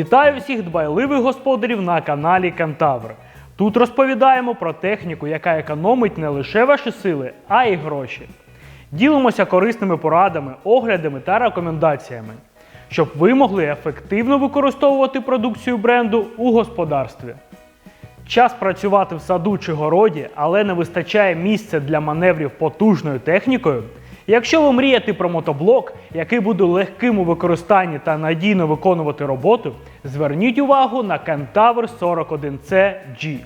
Вітаю всіх дбайливих господарів на каналі Кентавр. Тут розповідаємо про техніку, яка економить не лише ваші сили, а й гроші. Ділимося корисними порадами, оглядами та рекомендаціями, щоб ви могли ефективно використовувати продукцію бренду у господарстві. Час працювати в саду чи городі, але не вистачає місця для маневрів потужною технікою. Якщо ви мрієте про мотоблок, який буде легким у використанні та надійно виконувати роботу, зверніть увагу на Кентавр 41C G.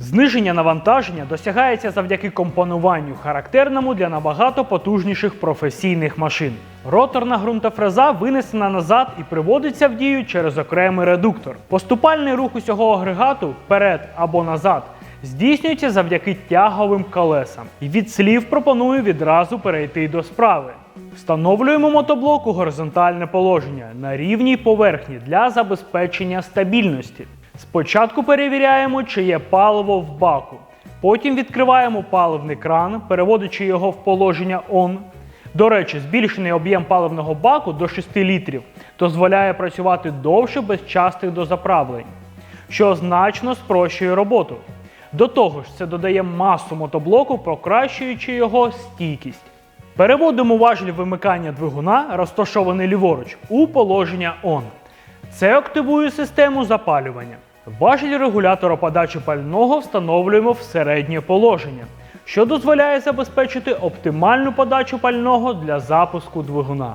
Зниження навантаження досягається завдяки компонуванню, характерному для набагато потужніших професійних машин. Роторна ґрунтофреза винесена назад і приводиться в дію через окремий редуктор. Поступальний рух усього агрегату вперед або назад здійснюється завдяки тяговим колесам. І від слів пропоную відразу перейти до справи. Встановлюємо мотоблок у горизонтальне положення на рівній поверхні для забезпечення стабільності. Спочатку перевіряємо, чи є паливо в баку. Потім відкриваємо паливний кран, переводячи його в положення ON. До речі, збільшений об'єм паливного баку до 6 літрів дозволяє працювати довше без частих дозаправлень, що значно спрощує роботу. До того ж, це додає масу мотоблоку, покращуючи його стійкість. Переводимо важіль вимикання двигуна, розташований ліворуч, у положення ON. Це активує систему запалювання. Важіль регулятора подачі пального встановлюємо в середнє положення, що дозволяє забезпечити оптимальну подачу пального для запуску двигуна.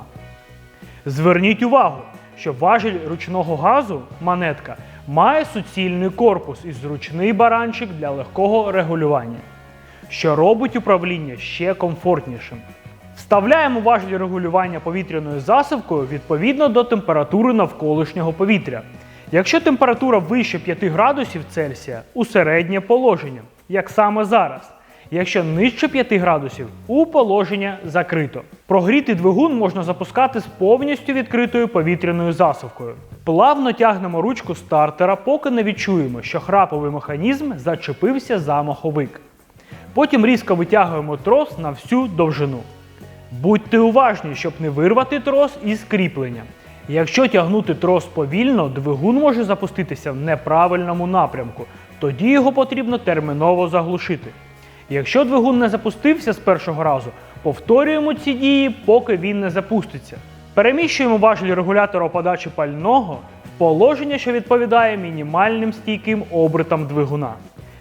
Зверніть увагу, що важіль ручного газу монетка має суцільний корпус і зручний баранчик для легкого регулювання, що робить управління ще комфортнішим. Вставляємо важіль регулювання повітряною засувкою відповідно до температури навколишнього повітря. Якщо температура вище 5 градусів Цельсія у середнє положення, як саме зараз. Якщо нижче 5 градусів у положення закрито. Прогрітий двигун можна запускати з повністю відкритою повітряною засувкою. Плавно тягнемо ручку стартера, поки не відчуємо, що храповий механізм зачепився за маховик. Потім різко витягуємо трос на всю довжину. Будьте уважні, щоб не вирвати трос із кріплення. Якщо тягнути трос повільно, двигун може запуститися в неправильному напрямку, тоді його потрібно терміново заглушити. Якщо двигун не запустився з першого разу, повторюємо ці дії, поки він не запуститься. Переміщуємо важіль регулятора подачі пального в положення, що відповідає мінімальним стійким обертам двигуна.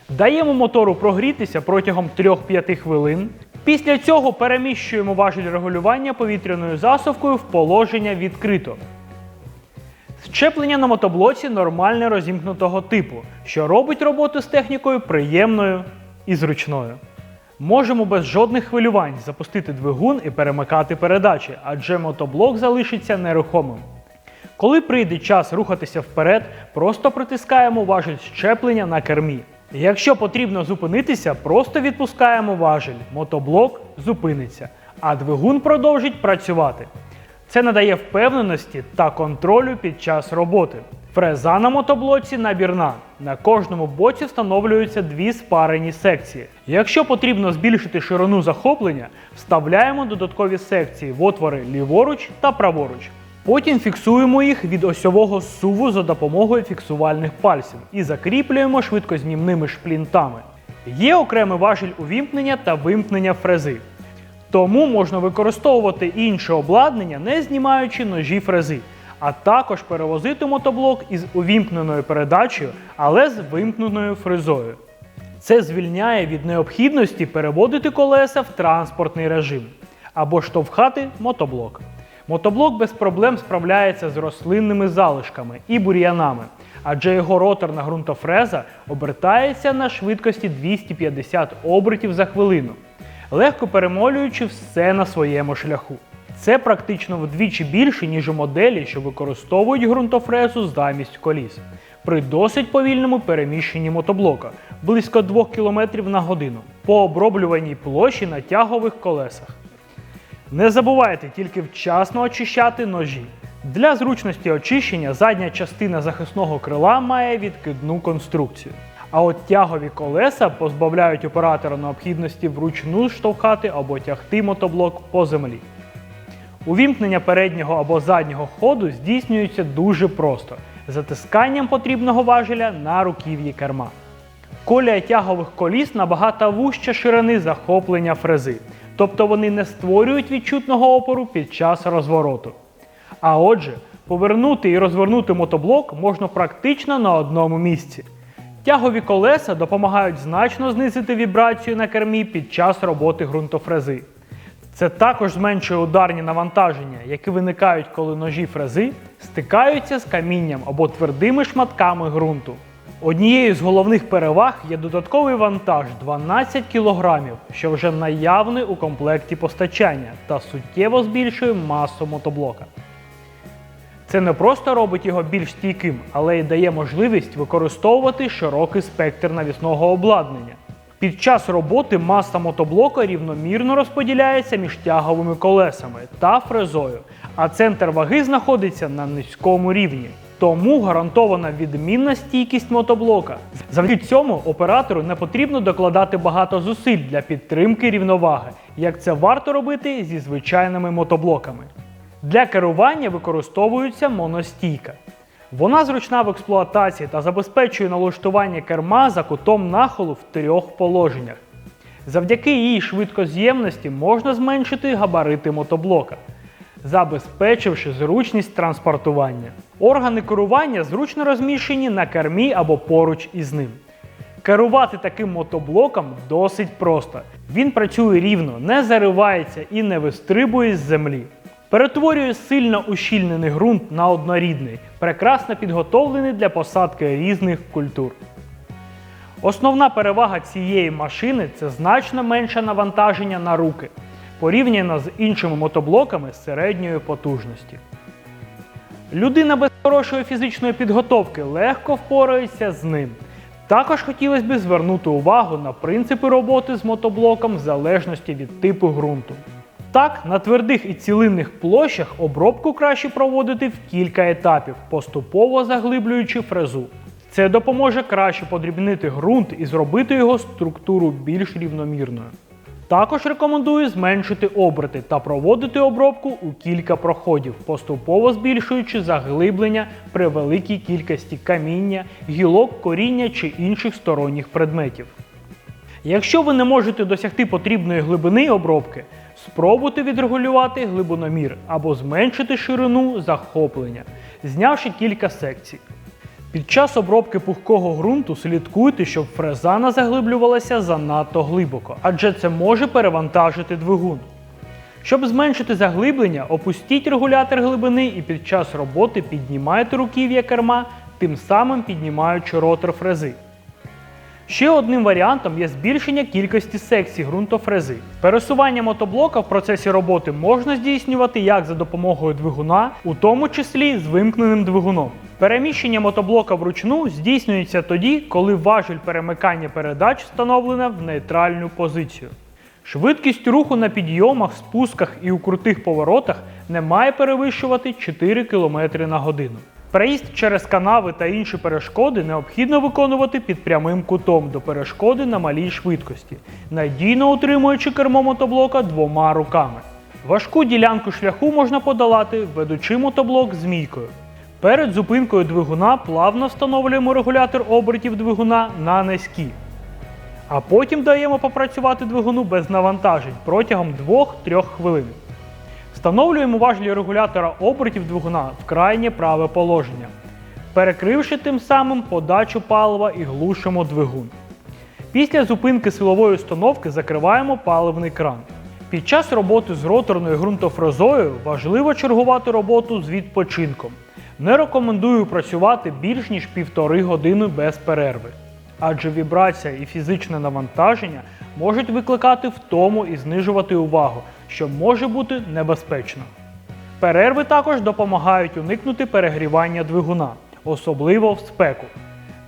Даємо мотору прогрітися протягом 3-5 хвилин. Після цього переміщуємо важіль регулювання повітряною засувкою в положення відкрито. Щеплення на мотоблоці нормальне розімкнутого типу, що робить роботу з технікою приємною і зручною. Можемо без жодних хвилювань запустити двигун і перемикати передачі, адже мотоблок залишиться нерухомим. Коли прийде час рухатися вперед, просто притискаємо важіль щеплення на кермі. Якщо потрібно зупинитися, просто відпускаємо важіль, мотоблок зупиниться, а двигун продовжить працювати. Це надає впевненості та контролю під час роботи. Фреза на мотоблоці набірна. На кожному боці встановлюються дві спарені секції. Якщо потрібно збільшити ширину захоплення, вставляємо додаткові секції в отвори ліворуч та праворуч. Потім фіксуємо їх від осьового суву за допомогою фіксувальних пальців і закріплюємо швидкознімними шплінтами. Є окремий важіль увімкнення та вимкнення фрези. Тому можна використовувати інше обладнання, не знімаючи ножі фрези, а також перевозити мотоблок із увімкненою передачею, але з вимкненою фрезою. Це звільняє від необхідності переводити колеса в транспортний режим або штовхати мотоблок. Мотоблок без проблем справляється з рослинними залишками і бур'янами, адже його роторна ґрунтофреза обертається на швидкості 250 обертів за хвилину, легко перемолюючи все на своєму шляху. Це практично вдвічі більше, ніж у моделі, що використовують ґрунтофрезу замість коліс. При досить повільному переміщенні мотоблока близько 2 км на годину по оброблюваній площі на тягових колесах. Не забувайте тільки вчасно очищати ножі. Для зручності очищення задня частина захисного крила має відкидну конструкцію. А от тягові колеса позбавляють оператора необхідності вручну штовхати або тягти мотоблок по землі. Увімкнення переднього або заднього ходу здійснюється дуже просто затисканням потрібного важеля на руків'ї керма. Колія тягових коліс набагато вужча ширини захоплення фрези, тобто вони не створюють відчутного опору під час розвороту. А отже, повернути і розвернути мотоблок можна практично на одному місці. Тягові колеса допомагають значно знизити вібрацію на кермі під час роботи ґрунтофрези. Це також зменшує ударні навантаження, які виникають, коли ножі фрези стикаються з камінням або твердими шматками ґрунту. Однією з головних переваг є додатковий вантаж 12 кг, що вже наявний у комплекті постачання та суттєво збільшує масу мотоблока. Це не просто робить його більш стійким, але й дає можливість використовувати широкий спектр навісного обладнання. Під час роботи маса мотоблока рівномірно розподіляється між тяговими колесами та фрезою, а центр ваги знаходиться на низькому рівні. Тому гарантована відмінна стійкість мотоблока. Завдяки цьому оператору не потрібно докладати багато зусиль для підтримки рівноваги, як це варто робити зі звичайними мотоблоками. Для керування використовується моностійка. Вона зручна в експлуатації та забезпечує налаштування керма за кутом нахилу в трьох положеннях. Завдяки її швидкоз'ємності можна зменшити габарити мотоблока, забезпечивши зручність транспортування. Органи керування зручно розміщені на кермі або поруч із ним. Керувати таким мотоблоком досить просто. Він працює рівно, не заривається і не вистрибує з землі. Перетворює сильно ущільнений ґрунт на однорідний, прекрасно підготовлений для посадки різних культур. Основна перевага цієї машини це значно менше навантаження на руки, порівняно з іншими мотоблоками середньої потужності. Людина без хорошої фізичної підготовки легко впорається з ним. Також хотілося б звернути увагу на принципи роботи з мотоблоком в залежності від типу ґрунту. Так, на твердих і цілинних площах обробку краще проводити в кілька етапів, поступово заглиблюючи фрезу. Це допоможе краще подрібнити ґрунт і зробити його структуру більш рівномірною. Також рекомендую зменшити оберти та проводити обробку у кілька проходів, поступово збільшуючи заглиблення при великій кількості каміння, гілок, коріння чи інших сторонніх предметів. Якщо ви не можете досягти потрібної глибини обробки, спробуйте відрегулювати глибиномір або зменшити ширину захоплення, знявши кілька секцій. Під час обробки пухкого ґрунту слідкуйте, щоб фреза не заглиблювалася занадто глибоко, адже це може перевантажити двигун. Щоб зменшити заглиблення, опустіть регулятор глибини і під час роботи піднімайте руків'я керма, тим самим піднімаючи ротор фрези. Ще одним варіантом є збільшення кількості секцій ґрунтофрези. Пересування мотоблока в процесі роботи можна здійснювати як за допомогою двигуна, у тому числі з вимкненим двигуном. Переміщення мотоблока вручну здійснюється тоді, коли важіль перемикання передач встановлена в нейтральну позицію. Швидкість руху на підйомах, спусках і у крутих поворотах не має перевищувати 4 км на годину. Проїзд через канави та інші перешкоди необхідно виконувати під прямим кутом до перешкоди на малій швидкості, надійно утримуючи кермо мотоблока двома руками. Важку ділянку шляху можна подолати, ведучи мотоблок змійкою. Перед зупинкою двигуна плавно встановлюємо регулятор обертів двигуна на низькі. А потім даємо попрацювати двигуну без навантажень протягом 2-3 хвилин. Встановлюємо важелі регулятора обертів двигуна в крайнє праве положення, перекривши тим самим подачу палива і глушимо двигун. Після зупинки силової установки закриваємо паливний кран. Під час роботи з роторною ґрунтофрезою важливо чергувати роботу з відпочинком. Не рекомендую працювати більш ніж півтори години без перерви, адже вібрація і фізичне навантаження можуть викликати втому і знижувати увагу, що може бути небезпечно. Перерви також допомагають уникнути перегрівання двигуна, особливо в спеку.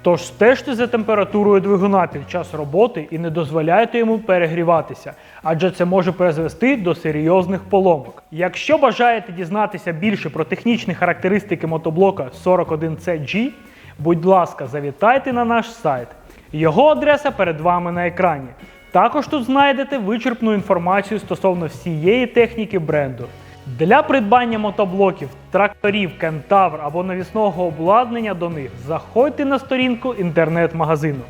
Тож стежте за температурою двигуна під час роботи і не дозволяйте йому перегріватися, адже це може призвести до серйозних поломок. Якщо бажаєте дізнатися більше про технічні характеристики мотоблока 41CG, будь ласка, завітайте на наш сайт. Його адреса перед вами на екрані. Також тут знайдете вичерпну інформацію стосовно всієї техніки бренду. Для придбання мотоблоків, тракторів, кентавр або навісного обладнання до них заходьте на сторінку інтернет-магазину.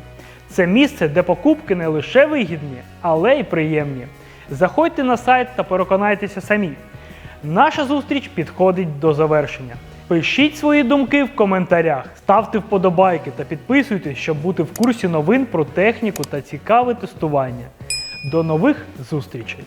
Це місце, де покупки не лише вигідні, але й приємні. Заходьте на сайт та переконайтеся самі. Наша зустріч підходить до завершення. Пишіть свої думки в коментарях, ставте вподобайки та підписуйтесь, щоб бути в курсі новин про техніку та цікаве тестування. До нових зустрічей!